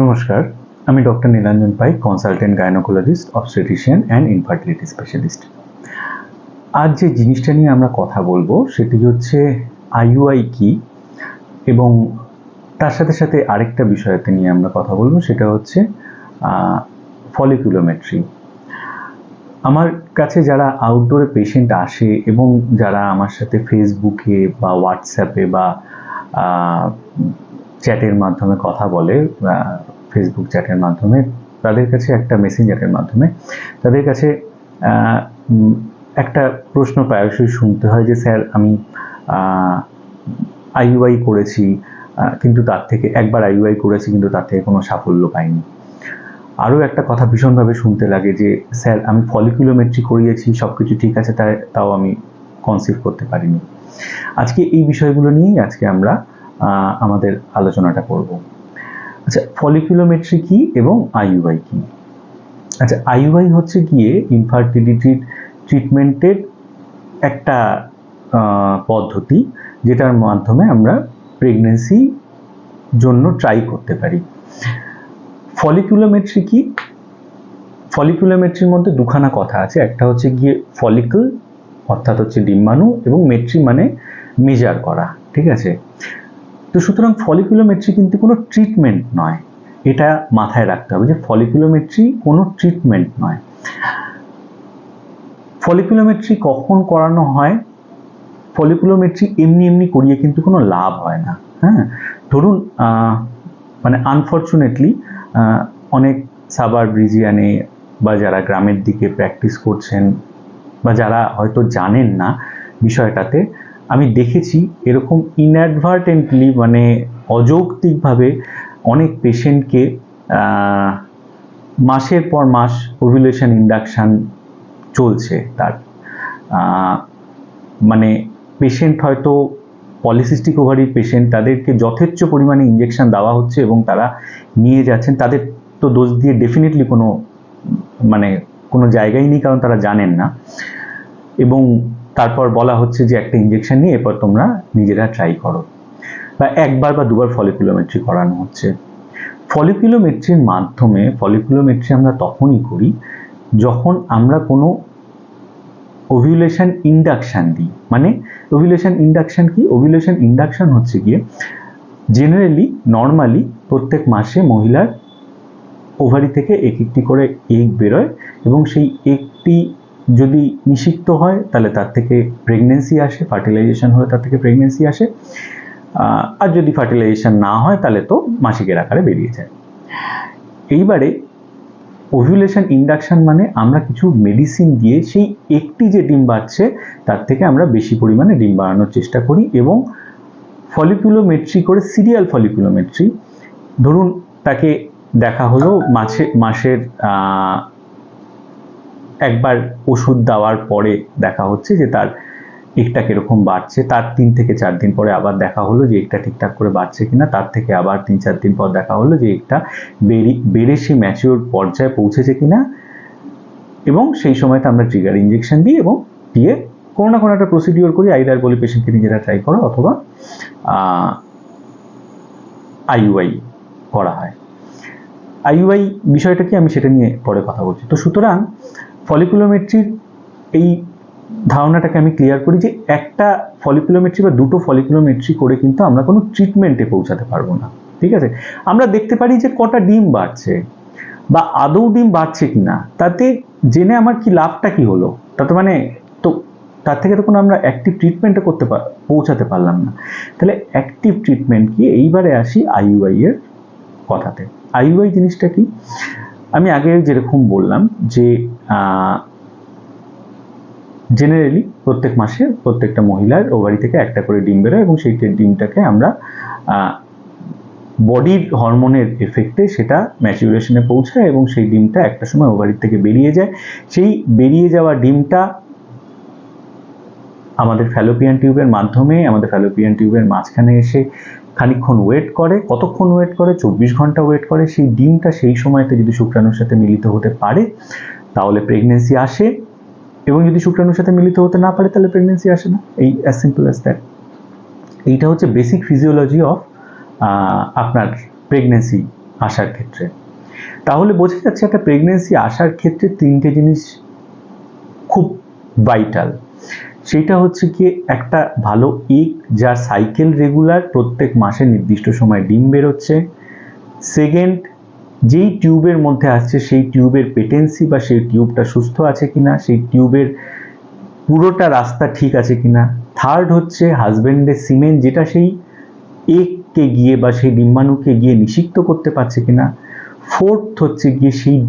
নমস্কার, আমি doctor Nilanjan Pai consultant gynaecologist obstetrician and infertility specialist আজ যে জিনিসটা নিয়ে আমরা কথা বলব, সেটি হচ্ছে আইইউআই কি এবং তার সাথে সাথে আরেকটা বিষয়তে নিয়ে আমরা কথা বলব, সেটা হচ্ছে ফলিকুলোমেট্রি আমার কাছে যারা আউটডোরে পেশেন্ট আসে এবং যারা আমার সাথে ফেসবুকে বা হোয়াটসঅ্যাপে বা চ্যাটের মাধ্যমে কথা বলে ফেসবুক চ্যাটের মাধ্যমে, তাদের কাছে একটা মেসেঞ্জারের মাধ্যমে, তাদের কাছে একটা প্রশ্ন প্রায়শই শুনতে হয় যে, স্যার, আমি আইইউআই করেছি কিন্তু তার থেকে একবার আইইউআই করেছি, কিন্তু তার থেকে কোনো সাফল্য পাইনি। আরও একটা কথা ভীষণভাবে শুনতে লাগে যে, স্যার, আমি ফলিকুলোমেট্রি করিয়েছি সব কিছু ঠিক আছে, তাই, তাও আমি কনসিভ করতে পারিনি। আজকে এই বিষয়গুলো নিয়েই আজকে আমরা আমাদের আলোচনাটা করব। আচ্ছা ফলিকুলোমেট্রি কি এবং আইইউআই কি? আচ্ছা আইইউআই হচ্ছে গিয়ে ইনফার্টিলিটির ট্রিটমেন্টের একটা পদ্ধতি যেটার মাধ্যমে আমরা প্রেগনেন্সি জন্য ট্রাই করতে পারি। ফলিকুলোমেট্রি কি? ফলিকুলোমেট্রির মধ্যে দুখানা কথা আছে। একটা হচ্ছে গিয়ে ফলিকল অর্থাৎ হচ্ছে ডিম্বাণু এবং মেট্রি মানে মেজার করা, ঠিক আছে? তো সুতরাং ফলিকুলোমেট্রি কিন্তু কোনো ট্রিটমেন্ট নয়। এটা মাথায় রাখতে হবে যে ফলিকুলোমেট্রি কোনো ট্রিটমেন্ট নয়। ফলিকুলোমেট্রি কখন করানো হয়? ফলিকুলোমেট্রি এমনি এমনি করিয়ে কিন্তু কোনো লাভ হয় না। হ্যাঁ? ধরুন মানে আনফর্চুনেটলি অনেক সাবার ব্রিজিয়ানে বা যারা গ্রামের দিকে প্র্যাকটিস করছেন বা যারা হয়তো জানেন না বিষয়টাতে আমি দেখেছি এরকম ইনঅ্যাডভার্টেন্টলি মানে অযৌক্তিকভাবে অনেক পেশেন্টকে মাসের পর মাস ওভুলেশন ইন্ডাকশান চলছে তার। মানে পেশেন্ট হয়তো পলিসিস্টিক ওভারি পেশেন্ট তাদেরকে যথেচ্ছ পরিমাণে ইঞ্জেকশন দেওয়া হচ্ছে এবং তারা নিয়ে যাচ্ছেন। তাদের তো দোষ দিয়ে ডেফিনেটলি কোনো মানে কোনো জায়গায় নেই কারণ তারা জানেন না। এবং তারপর বলা হচ্ছে যে একটা ইঞ্জেকশন নিয়ে এরপর তোমরা নিজেরা ট্রাই করো। বা একবার বা দুবার ফলিকুলোমেট্রি করানো হচ্ছে। ফলিকুলোমেট্রির মাধ্যমে ফলিকুলোমেট্রি আমরা তখনই করি যখন আমরা কোনো ওভিউলেশন ইন্ডাকশান দিই। মানে ওভিউলেশন ইন্ডাকশান কি? ওভিউলেশন ইন্ডাকশান হচ্ছে গিয়ে জেনারেলি নর্মালি প্রত্যেক মাসে মহিলার ওভারি থেকে এক একটি করে এগ বেরোয় এবং সেই একটি যদি নিষিক্ত হয়, তাহলে তার থেকে প্রেগনেন্সি আসে ফার্টিলাইজেশন হলে তার থেকে প্রেগনেন্সি আসে। আর যদি ফার্টিলাইজেশন না হয়, তাহলে তো মাসিকের আকারে বেরিয়ে যায়। এইবারে ওভিউলেশন ইন্ডাকশন মানে আমরা কিছু মেডিসিন দিয়ে সেই একটি যে ডিম বাড়ছে, তার থেকে আমরা বেশি পরিমাণে ডিম বাড়ানোর চেষ্টা করি এবং ফলিকুলোমেট্রি করে সিরিয়াল ফলিকুলোমেট্রি ধরুন তাকে দেখা হলো মাসে মাসের একবার ওষুধ দেওয়ার পরে দেখা হচ্ছে যে তার একটা কীরকম বাড়ছে। তার তিন থেকে চার দিন পরে আবার দেখা হলো যে একটা ঠিকঠাক করে বাড়ছে কিনা। তার থেকে আবার তিন চার দিন পর দেখা হলো যে একটা বেরি, বেড়ে সে ম্যাচিওর পর্যায়ে পৌঁছেছে কিনা। এবং সেই সময়টা আমরা ট্রিগার ইঞ্জেকশন দিই এবং দিয়ে কোনো না কোনো একটা প্রসিডিওর করি আইদার বলি পেশেন্টকে নিজেরা ট্রাই করো অথবা আইইউআই করা হয়। আইইউআই বিষয়টা কি আমি সেটা নিয়ে পরে কথা বলছি। তো সুতরাং ফলিকুলোমেট্রির এই ধারণাটাকে আমি ক্লিয়ার করি যে একটা ফলিকুলোমেট্রি বা দুটো ফলিকুলোমেট্রি করে কিন্তু আমরা কোনো ট্রিটমেন্টে পৌঁছাতে পারব না, ঠিক আছে? আমরা দেখতে পারি যে কটা ডিম বাড়ছে বা আদৌ ডিম বাড়ছে কি না তাতে জেনে আমার কি লাভটা কি হলো? তাতে মানে তো তার থেকে তো কোনো আমরা অ্যাক্টিভ ট্রিটমেন্টে করতে পৌঁছাতে পারলাম না। তাহলে অ্যাক্টিভ ট্রিটমেন্ট কি এইবারে আসি আইইউআই এর কথাতে। আইইউআই জিনিসটা কি? আমি আগে যেরকম বললাম যে জেনারেলি প্রত্যেক মাসে প্রত্যেকটা মহিলার ওভারি থেকে একটা করে ডিম বেরোয় এবং সেই ডিমটাকে আমরা বডির হরমোনের এফেক্টে সেটা ম্যাচুরেশনে পৌঁছায় এবং সেই ডিমটা একটা সময় ওভারির থেকে বেরিয়ে যায়। সেই বেরিয়ে যাওয়া ডিমটা আমাদের ফ্যালোপিয়ান টিউবের মাধ্যমে, আমাদের ফ্যালোপিয়ান টিউবের মাঝখানে এসে খানিকক্ষণ ওয়েট করে। কতক্ষণ ওয়েট করে? চব্বিশ ঘণ্টা ওয়েট করে। সেই ডিমটা সেই সময়তে যদি শুক্রাণুর সাথে মিলিত হতে পারে, তাহলে প্রেগনেন্সি আসে। এবং যদি শুক্রাণুর সাথে মিলিত হতে না পারে, তাহলে প্রেগনেন্সি আসে না। এই অ্যাজ সিম্পল অ্যাজ দ্যাট এইটা হচ্ছে বেসিক ফিজিওলজি অফ আপনার প্রেগনেন্সি আসার ক্ষেত্রে। তাহলে বোঝা যাচ্ছে একটা প্রেগনেন্সি আসার ক্ষেত্রে তিনটে জিনিস খুব ভাইটাল সেটা হচ্ছে কি একটা ভালো এগ যার সাইকেল রেগুলার প্রত্যেক মাসে নির্দিষ্ট সময় ডিম বেরোচ্ছে। সেকেন্ড যেই টিউবের মধ্যে আসছে সেই টিউবের পেটেন্সি বা সেই টিউবটা সুস্থ আছে কিনা, সেই টিউবের পুরোটা রাস্তা ঠিক আছে কিনা। থার্ড হচ্ছে হাজব্যান্ডের সিমেন্ট যেটা সেই এককে গিয়ে বা সেই ডিম্বাণুকে গিয়ে নিষিক্ত করতে পারছে কিনা। ফোর্থ হচ্ছে গিয়ে সেই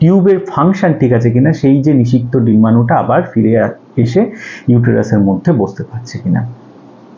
টিউবের ফাংশন ঠিক আছে কিনা, সেই যে নিষিক্ত ডিম্বাণুটা আবার ফিরে এসে ইউটেরাসের মধ্যে বসতে পারছে কিনা।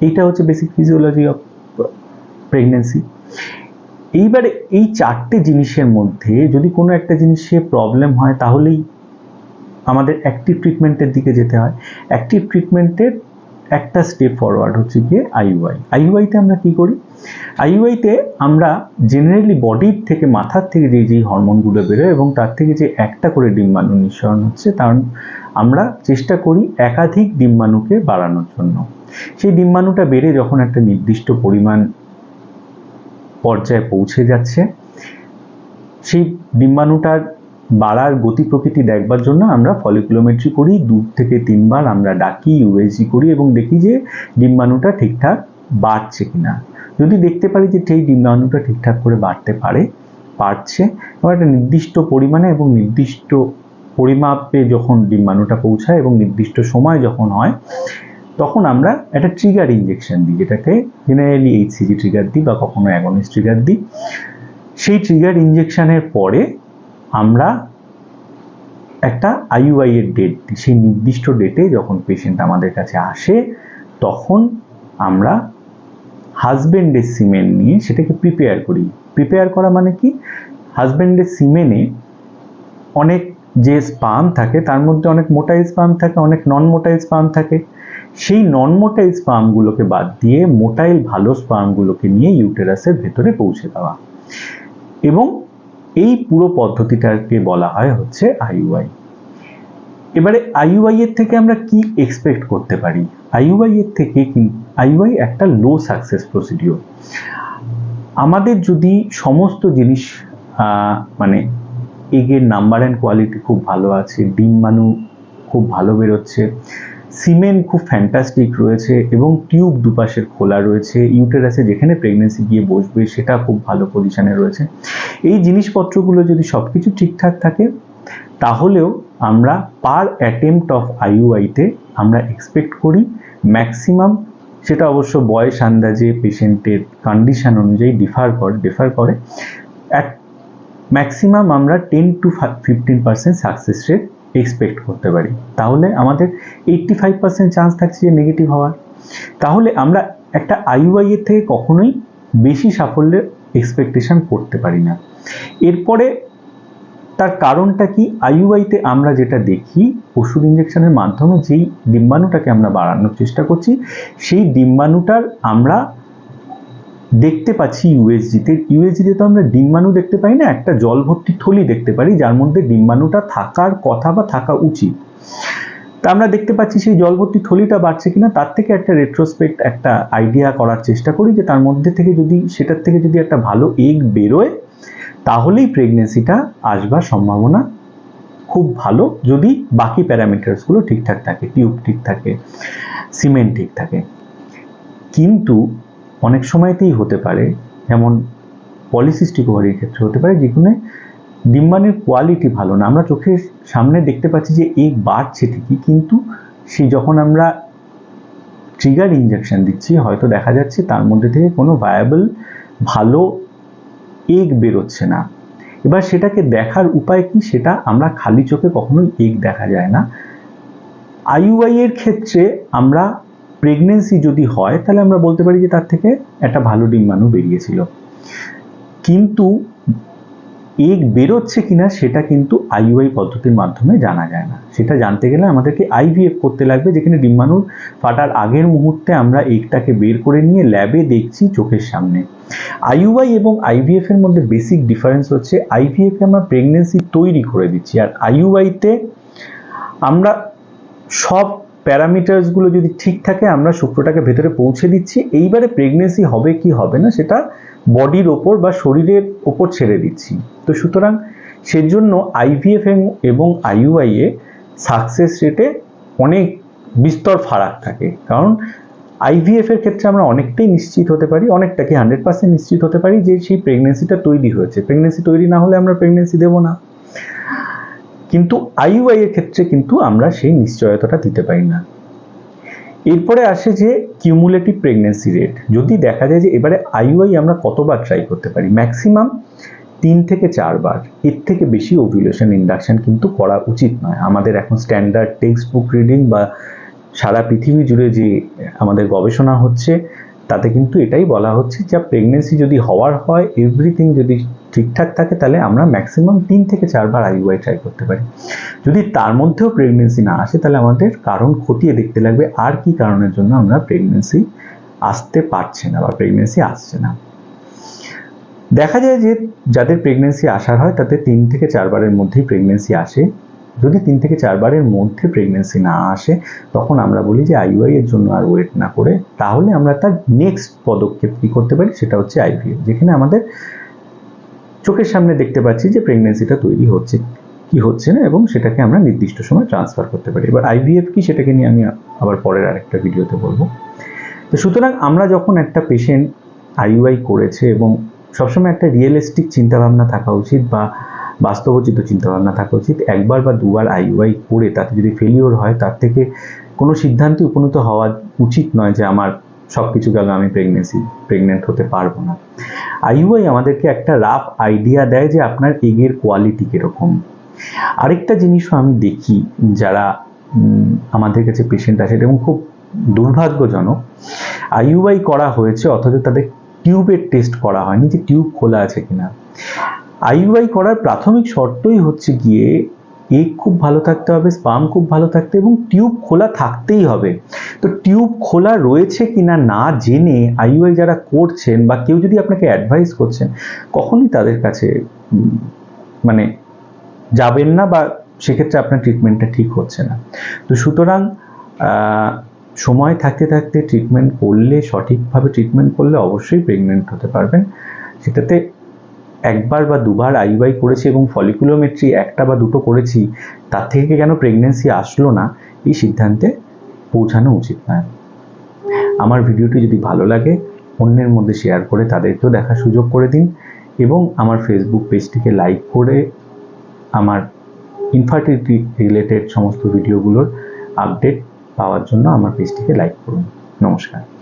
এইটা হচ্ছে বেসিক ফিজিওলজি অফ প্রেগনেন্সি এইবারে এই চারটে জিনিসের মধ্যে যদি কোনো একটা জিনিসে প্রবলেম হয়, তাহলেই আমাদের অ্যাক্টিভ ট্রিটমেন্টের দিকে যেতে হয়। অ্যাক্টিভ ট্রিটমেন্টের একটা স্টেপ ফরওয়ার্ড হচ্ছে গিয়ে আইইউআই আইইউআইতে আমরা কি করি? আইইউআইতে আমরা জেনারেলি বডির থেকে, মাথার থেকে যে যেই হরমোনগুলো বেরোয় এবং তার থেকে যে একটা করে ডিম্বাণু নিঃসরণ হচ্ছে, তার আমরা চেষ্টা করি একাধিক ডিম্বাণুকে বাড়ানোর জন্য। সেই ডিম্বাণুটা বেড়ে যখন একটা নির্দিষ্ট পরিমাণ পর্যায়ে পৌঁছে যাচ্ছে, সেই ডিম্বাণুটার বাড়ার গতি প্রকৃতি দেখবার জন্য আমরা ফলিকুলোমেট্রি করি, দু থেকে তিনবার আমরা ডাকি ইউএসজি করি এবং দেখি যে ডিম্বাণুটা ঠিকঠাক বাড়ছে কিনা। যদি দেখতে পারি যে সেই ডিম্বাণুটা ঠিকঠাক করে বাড়তে পারে পারছে এবং একটা নির্দিষ্ট পরিমাণে এবং নির্দিষ্ট পরিমাপে যখন ডিম্বাণুটা পৌঁছায় এবং নির্দিষ্ট সময় যখন হয়, তখন আমরা একটা ট্রিগার ইঞ্জেকশন দিই, যেটাকে জেনারেলি এইচসিজি ট্রিগার দিই বা কখনো অ্যাগনিস ট্রিগার দিই। সেই ট্রিগার ইঞ্জেকশনের পরে আমরা একটা আইইউআই এর ডেট দিই। সেই নির্দিষ্ট ডেটে যখন পেশেন্ট আমাদের কাছে আসে, তখন আমরা হাজবেন্ডের সিমেন্ট নিয়ে সেটাকে প্রিপেয়ার করি। প্রিপেয়ার করা মানে কি? হাজবেন্ডের সিমেনে অনেক যে স্পাম থাকে, তার মধ্যে অনেক মোটাইল স্পাম থাকে, অনেক নন মোটাইল স্পাম থাকে। সেই নন মোটাইল স্পামগুলোকে বাদ দিয়ে মোটাইল ভালো স্পামগুলোকে নিয়ে ইউটেরাসের ভেতরে পৌঁছে দেওয়া। এবং এই পুরো পদ্ধতিটাকে বলা হয় হচ্ছে আইইউআই এবারে আইইউআই এর থেকে আমরা কি এক্সপেক্ট করতে পারি? আইইউআই এর থেকে আইইউআই একটা লো সাকসেস প্রসিডিওর আমাদের যদি সমস্ত জিনিস মানে এগের নাম্বার অ্যান্ড কোয়ালিটি খুব ভালো আছে ডিম্বাণু খুব ভালো বেরোচ্ছে, সিমেন্ট খুব ফ্যান্টাস্টিক রয়েছে এবং টিউব দুপাশের খোলা রয়েছে ইউটেরাসে যেখানে প্রেগনেন্সি গিয়ে বসবে সেটা খুব ভালো পজিশনে রয়েছে। এই জিনিসপত্রগুলো যদি সব কিছু ঠিকঠাক থাকে, তাহলেও আমরা পার অ্যাটেম্পট অফ আইইউআইতে আমরা এক্সপেক্ট করি ম্যাক্সিমাম সেটা অবশ্য বয়স আন্দাজে পেশেন্টের কন্ডিশন অনুযায়ী ডিফার করে ডিফার করে অ্যাট ম্যাক্সিমাম আমরা ten to fifteen percent success rate expect করতে পারি। তাহলে আমাদের এইট্টি ফাইভ পার্সেন্ট চান্স থাকছে যে নেগেটিভ হওয়ার। তাহলে আমরা একটা আইইউআই এর থেকে কখনোই বেশি সাফল্যের এক্সপেকটেশন করতে পারি না। এরপরে তার কারণটা কি? আইইউআইতে আমরা যেটা দেখি, ওষুধ ইঞ্জেকশনের মাধ্যমে যেই ডিম্বাণুটাকে আমরা বাড়ানোর চেষ্টা করছি, সেই ডিম্বাণুটার আমরা দেখতে পাচ্ছি ইউএসজিতে ইউএসজিতে তো। আমরা ডিম্বাণু দেখতে পাই না, একটা জল ভর্তি থলি দেখতে পারি, যার মধ্যে ডিম্বাণুটা থাকার কথা বা থাকা উচিত। তা আমরা দেখতে পাচ্ছি সেই জলভর্তি থলিটা বাড়ছে কিনা, তার থেকে একটা রেট্রোস্পেক্ট একটা আইডিয়া করার চেষ্টা করি যে তার মধ্যে থেকে যদি, সেটার থেকে যদি একটা ভালো এগ বেরোয়, তাহলেই প্রেগনেন্সিটা আসবার সম্ভাবনা খুব ভালো, যদি বাকি প্যারামিটার্সগুলো ঠিকঠাক থাকে টিউব ঠিক থাকে সিমেন্ট ঠিক থাকে। কিন্তু অনেক সময়তেই হতে পারে যেমন পলিসিস্টিক ওভারির ক্ষেত্রে হতে পারে যেখানে ডিম্বাণুর কোয়ালিটি ভালো না। আমরা চোখের সামনে দেখতে পাচ্ছি যে এগ বাড়ছে ঠিকই, কিন্তু সে যখন আমরা ট্রিগার ইঞ্জেকশন দিচ্ছি, হয়তো দেখা যাচ্ছে তার মধ্যে থেকে কোনো ভায়াবল ভালো এগ বেরোচ্ছে না। এবার সেটাকে দেখার উপায় কি? সেটা আমরা খালি চোখে কখনোই এগ দেখা যায় না। আইইউআই এর ক্ষেত্রে আমরা প্রেগনেন্সি যদি হয়, তাহলে আমরা বলতে পারি যে তার থেকে একটা ভালো ডিম্বাণু বেরিয়েছিল। কিন্তু এগ বেরোচ্ছে কিনা, সেটা কিন্তু আইইউআই পদ্ধতির মাধ্যমে জানা যায় না। সেটা জানতে গেলে আমাদেরকে আইভিএফ করতে লাগবে, যেখানে ডিম্বাণুর ফাটার আগের মুহূর্তে আমরা এগটাকে বের করে নিয়ে ল্যাবে দেখছি চোখের সামনে। আইইউআই এবং আইভিএফ এর মধ্যে বেসিক ডিফারেন্স হচ্ছে আইভিএফ এ আমরা প্রেগনেন্সি তৈরি করে দিচ্ছি। আর আইইউআইতে আমরা সব প্যারামিটার্সগুলো যদি ঠিক থাকে, আমরা শুক্রটাকে ভেতরে পৌঁছে দিচ্ছি। এইবারে প্রেগনেন্সি হবে কি হবে না, সেটা বডির ওপর বা শরীরের ওপর ছেড়ে দিচ্ছি। তো সুতরাং সেজন্য আইভিএফ এবং আইইউআই এ সাকসেস রেটে অনেক বিস্তর ফারাক থাকে। কারণ আইভিএফ এর ক্ষেত্রে আমরা অনেকটাই নিশ্চিত হতে পারি, অনেকটা কি হান্ড্রেড পার্সেন্ট নিশ্চিত হতে পারি যে সেই প্রেগনেন্সিটা তৈরি হয়েছে। প্রেগনেন্সি তৈরি না হলে আমরা প্রেগনেন্সি দেবো না। কিন্তু আইইউআই এর ক্ষেত্রে কিন্তু আমরা সেই নিশ্চয়তাটা দিতে পারি না। এরপরে আসে যে কিউমুলেটিভ প্রেগনেন্সি রেট যদি দেখা যায় যে এবারে আইইউআই আমরা কতবার ট্রাই করতে পারি? ম্যাক্সিমাম তিন থেকে চারবার। এর থেকে বেশি ওভিউলেশন ইন্ডাকশন কিন্তু করা উচিত নয়। আমাদের এখন স্ট্যান্ডার্ড টেক্সট বুক রিডিং বা সারা পৃথিবী জুড়ে যে আমাদের গবেষণা হচ্ছে তাতে কিন্তু এটাই বলা হচ্ছে যে প্রেগনেন্সি যদি হওয়ার হয় এভরিথিং যদি ঠিকঠাক থাকে, তাহলে আমরা ম্যাক্সিমাম তিন থেকে চারবার আইইউআই ট্রাই করতে পারি। যদি তার মধ্যেও প্রেগনেন্সি না আসে, তাহলে আমাদের কারণ খতিয়ে দেখতে লাগবে আর কি কারণের জন্য আমরা প্রেগনেন্সি আসতে পারছে না বা প্রেগনেন্সি আসছে না। দেখা যায় যে যাদের প্রেগনেন্সি আসার হয় তাতে তিন থেকে চারবারের মধ্যেই প্রেগনেন্সি আসে। যদি তিন থেকে চারবারের মধ্যে প্রেগনেন্সি না আসে, তখন আমরা বলি যে আইইউআই এর জন্য আর ওয়েট না করে, তাহলে আমরা তার নেক্সট পদক্ষেপ কী করতে পারি? সেটা হচ্ছে আইভিএফ যেখানে আমাদের চোখের সামনে দেখতে পাচ্ছি যে প্রেগনেন্সিটা তৈরি হচ্ছে, কি হচ্ছে না? এবং সেটাকে আমরা নির্দিষ্ট সময় ট্রান্সফার করতে পারি। এবার আইভিএফ কি সেটাকে নিয়ে আমি আবার পরের আরেকটা ভিডিওতে বলব। তো সুতরাং আমরা যখন একটা পেশেন্ট আইইউআই করেছে এবং সবসময় একটা রিয়েলিস্টিক চিন্তাভাবনা থাকা উচিত বা বাস্তবোচিত চিন্তাভাবনা থাকা উচিত। একবার বা দুবার আইইউআই করে তাতে যদি ফেলিওর হয়, তার থেকে কোনো সিদ্ধান্তে উপনীত হওয়া উচিত নয় যে আমার সব কিছু গেল, আমি প্রেগনেন্সি প্রেগনেন্ট হতে পারব না। আইইউআই আমাদেরকে একটা রাফ আইডিয়া দেয় যে আপনার এগের কোয়ালিটি কীরকম। আরেকটা জিনিসও আমি দেখি যারা আমাদের কাছে পেশেন্ট আসে এবং খুব দুর্ভাগ্যজনক। আইইউআই করা হয়েছে, অথচ তাদের টিউবের টেস্ট করা হয়নি যে টিউব খোলা আছে কিনা। আইইউআই করার প্রাথমিক শর্তই হচ্ছে গিয়ে এগ খুব ভালো থাকতে হবে স্পাম খুব ভালো থাকতে এবং টিউব খোলা থাকতেই হবে। তো টিউব খোলা রয়েছে কিনা না জেনে আইইউআই যারা করছেন বা কেউ যদি আপনাকে অ্যাডভাইস করছেন, কখনই তাদের কাছে মানে যাবেন না বা সেক্ষেত্রে আপনার ট্রিটমেন্টটা ঠিক হচ্ছে না। তো সুতরাং সময় থাকতে থাকতে ট্রিটমেন্ট করলে, সঠিকভাবে ট্রিটমেন্ট করলে অবশ্যই প্রেগনেন্ট হতে পারবেন। সেটাতে একবার বা দুবার আইওয়াই করেছি এবং ফলিকুলোমেট্রি একটা বা দুটো করেছি, তার থেকে কেন প্রেগনেন্সি আসলো না? এই সিদ্ধান্তে পৌঁছানো উচিত নয় আমার ভিডিওটি যদি ভালো লাগে, অন্যের মধ্যে শেয়ার করে তাদেরকেও দেখার সুযোগ করে দিন এবং আমার ফেসবুক পেজটিকে লাইক করে আমার ইনফার্টিলিটি রিলেটেড সমস্ত ভিডিওগুলোর আপডেট পাওয়ার জন্য আমার পেজটিকে লাইক করুন। নমস্কার।